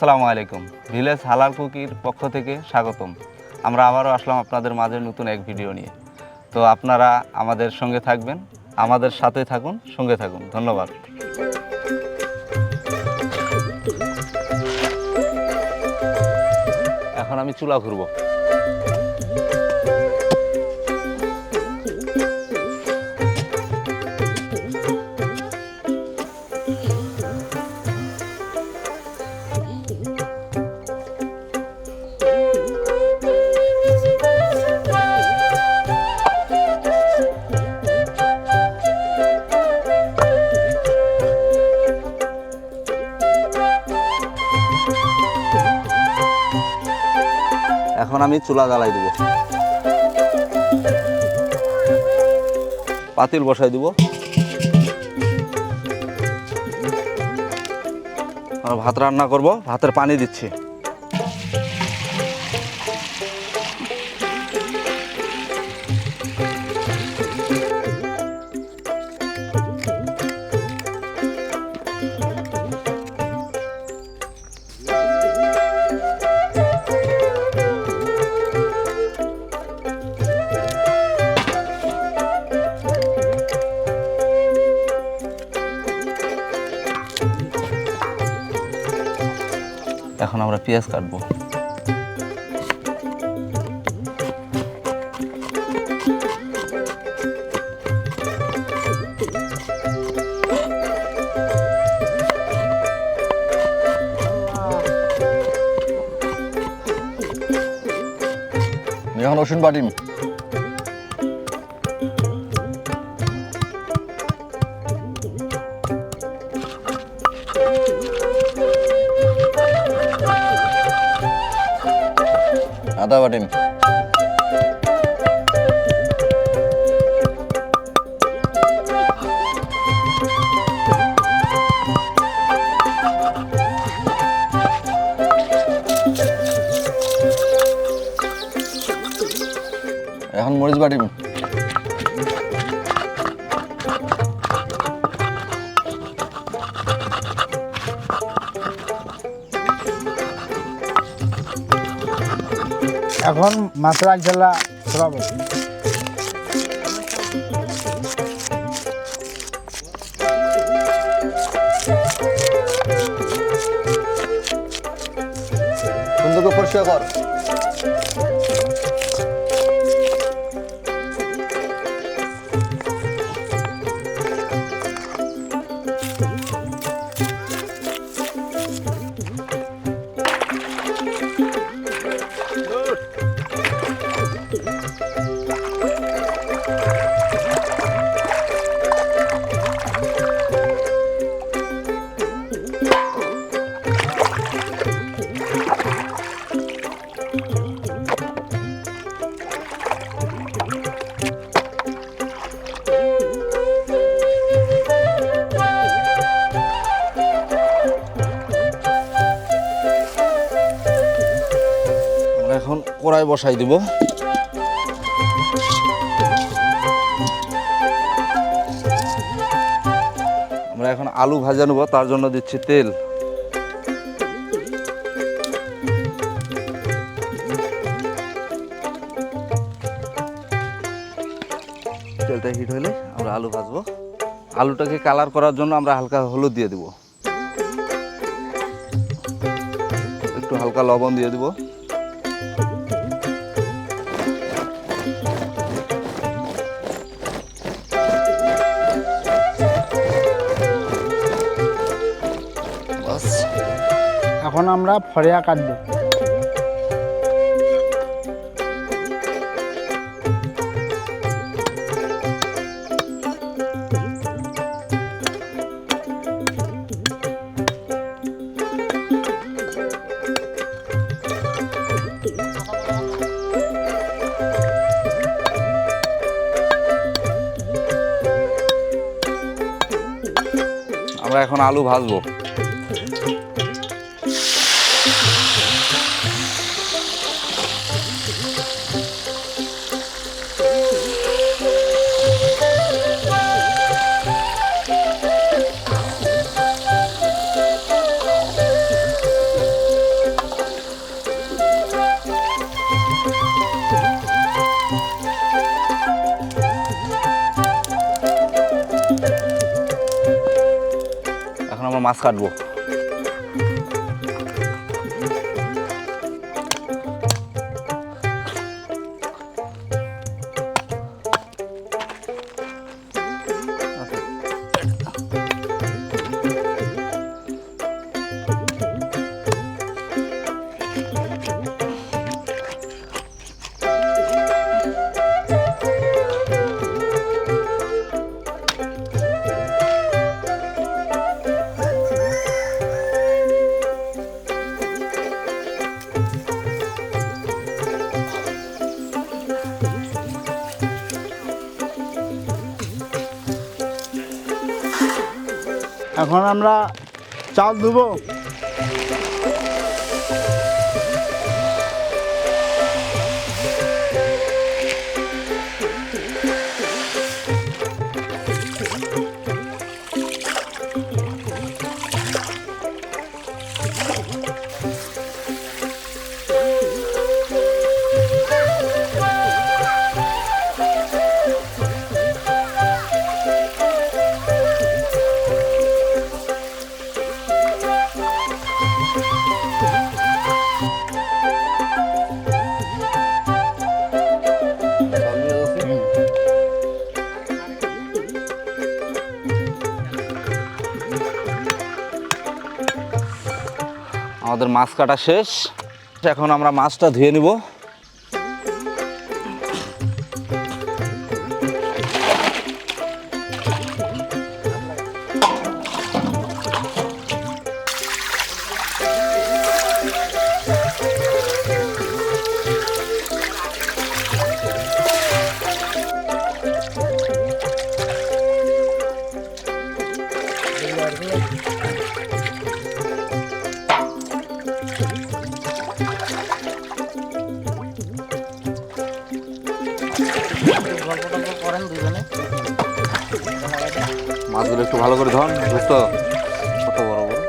আসসালামু আলাইকুম। ভিলেজ হালাল কুকির পক্ষ থেকে স্বাগতম। আমরা আবারও আসলাম আপনাদের মাঝে নতুন এক ভিডিও নিয়ে। তো আপনারা আমাদের সঙ্গে থাকবেন, আমাদের সাথে থাকুন, সঙ্গে থাকুন। ধন্যবাদ। এখন আমি চুলা ঘুরবো এখন আমি চুলা জ্বালাই দেব। পাতিল বসাই দিব। ভাত রান্না করব ভাতের পানি দিচ্ছি। পেঁয়াজ কাটবো। এখন রসুন বাটিম আদা বাটেন এখন মরিচ বাটিম এখন মশলা জেলা ছড়াবো সুন্দর করে পরিষ্কার কর। কড়াই বসাই দিব। আমরা এখন আলু ভাজা নেব, তার জন্য দিচ্ছি তেল। তেলটা হিট হলে আমরা আলু ভাজবো। আলুটাকে কালার করার জন্য আমরা হালকা হলুদ দিয়ে দিব। একটু হালকা লবণ দিয়ে দিব। এখন আমরা ফরিয়া কাটবো। আমরা এখন আলু ভাজবো। মাছ কাটবো। এখন আমরা চাল ধুবো। আমাদের মাছ কাটা শেষ। এখন আমরা মাছটা ধুয়ে নিব। ভালো করে ধন বুঝতো কত বড় বড়।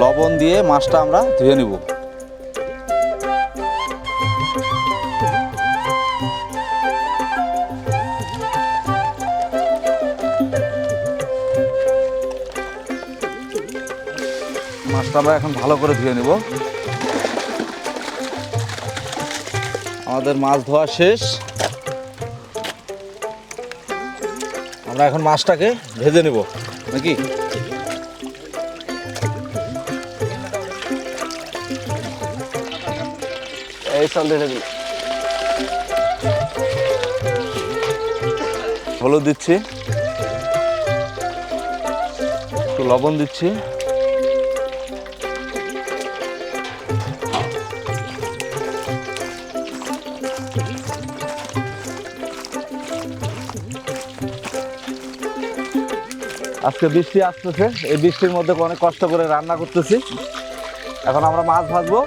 লবণ দিয়ে মাছটা আমরা ধুয়ে নিব। মাছটা এখন ভালো করে ধুয়ে নিব। আমাদের মাছ ধোয়া শেষ। আমরা এখন মাছটাকে ভেজে নেব, নাকি? এই হলুদ দিচ্ছি। একটু লবণ দিচ্ছি। আজকে বৃষ্টি আসতেছে। এই বৃষ্টির মধ্যে অনেক কষ্ট করে রান্না করতেছি। এখন আমরা মাছ ভাজবো।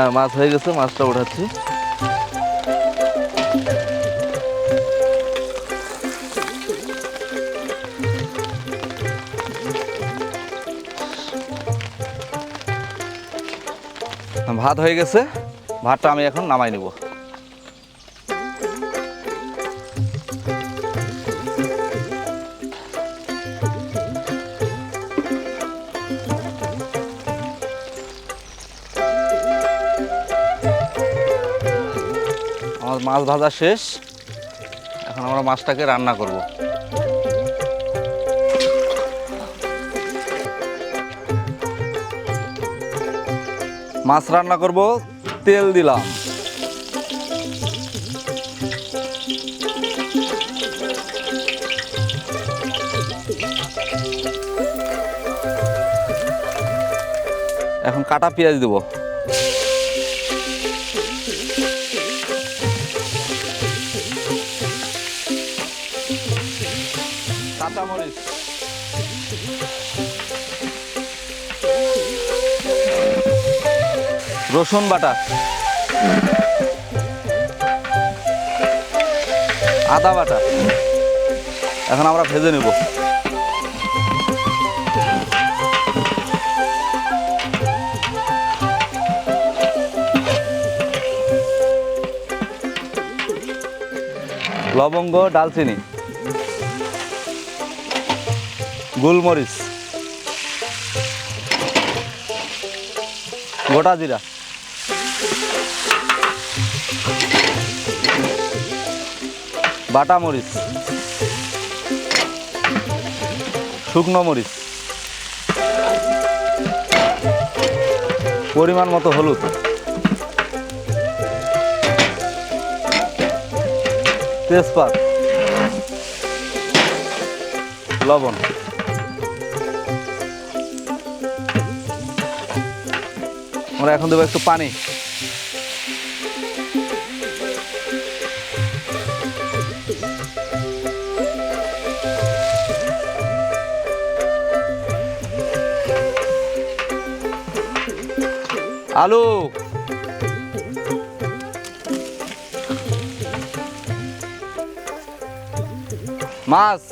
হ্যাঁ মাছ হয়ে গেছে মাছটা উঠাচ্ছি। ভাত হয়ে গেছে ভাতটা আমি এখন নামাই নিব। মাছ ভাজা শেষ। এখন আমরা মাছটাকে রান্না করব। মাছ রান্না করব, তেল দিলাম। এখন কাটা পেঁয়াজ দেবো। রসুন বাটা। আদা বাটা। এখন আমরা ভেজে নেব। লবঙ্গ ডালচিনি। গোলমরিচ। গোটা জিরা। বাটা মরিচ। শুকনো মরিচ। পরিমাণ মতো হলুদ। তেজপাত। লবণ। আমরা এখন দেবো একটু পানি। আলু। মাছ।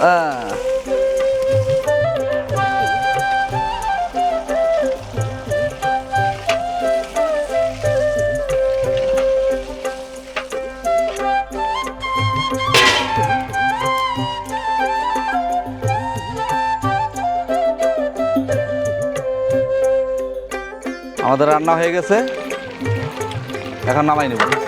আহ। আমাদের রান্না হয়ে গেছে। এখন নামাই নেব।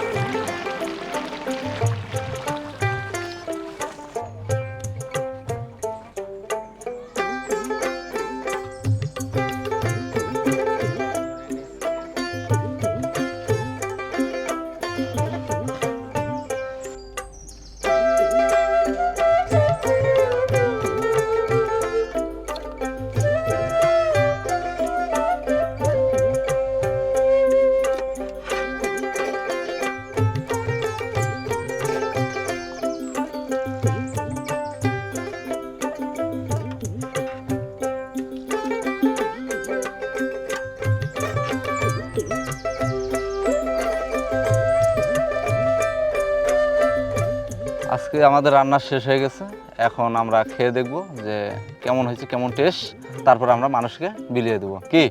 আজকে আমাদের রান্না শেষ হয়ে গেছে। এখন আমরা খেয়ে দেখব যে কেমন হয়েছে, কেমন টেস্ট তারপর আমরা মানুষকে বিলিয়ে দেবো। কি?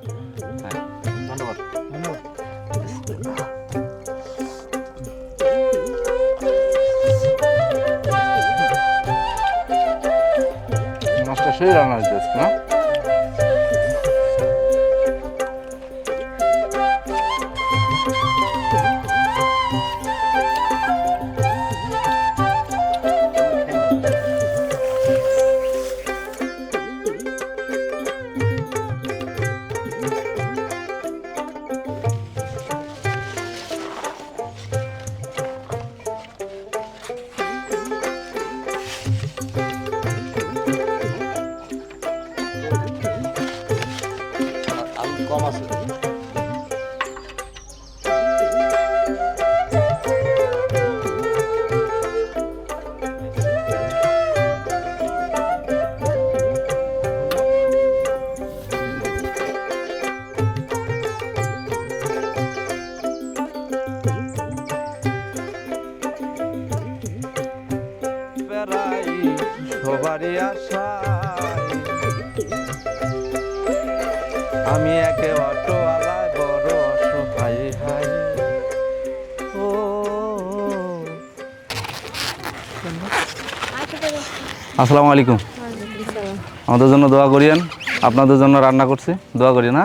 হ্যাঁ ধন্যবাদ। সেই রান্না হয়েছে না? আসসালামু আলাইকুম। আমাদের জন্য দোয়া করিয়েন। আপনাদের জন্য রান্না করছি। দোয়া করি না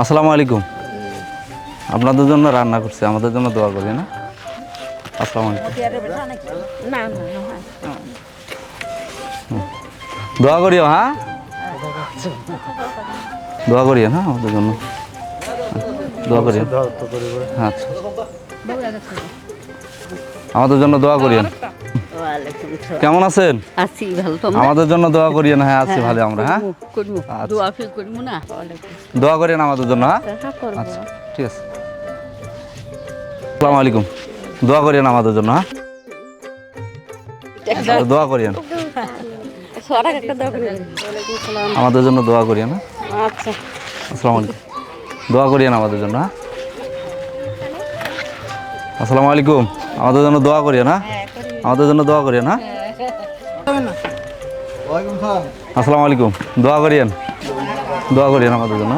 আসসালামু আলাইকুম। আপনাদের জন্য রান্না করছি। আমাদের জন্য দোয়া করি না আসসালামু আলাইকুম। না না না দোয়া করিও হ্যাঁ? দোয়া করিও হ্যাঁ আমাদের জন্য। দোয়া করিও আচ্ছা। আমাদের জন্য দোয়া করিয়েন। কেমন আছেন? আছি ভালো তোমরা? আমাদের জন্য দোয়া করিয়েন। হ্যাঁ আছি ভালো আমরা হ্যাঁ? করব আচ্ছা। দোয়া ফির করব না? দোয়া করিয়েন আমাদের জন্য হ্যাঁ? হ্যাঁ আচ্ছা ঠিক আছে। আসসালামু আলাইকুম। দোয়া করিয়েন আমাদের জন্য হ্যাঁ? দোয়া করিয়েন। একটা দোয়া করব আমাদের জন্য দোয়া করিয়েন হ্যাঁ? আচ্ছা। আসসালামু আলাইকুম। দোয়া করিয়েন আমাদের জন্য হ্যাঁ? আসসালামু আলাইকুম। আমাদের জন্য দোয়া করিও না? আমাদের জন্য দোয়া করিও না? আসসালামু আলাইকুম। দোয়া করিয়েন। দোয়া করিয়েন আমাদের জন্য?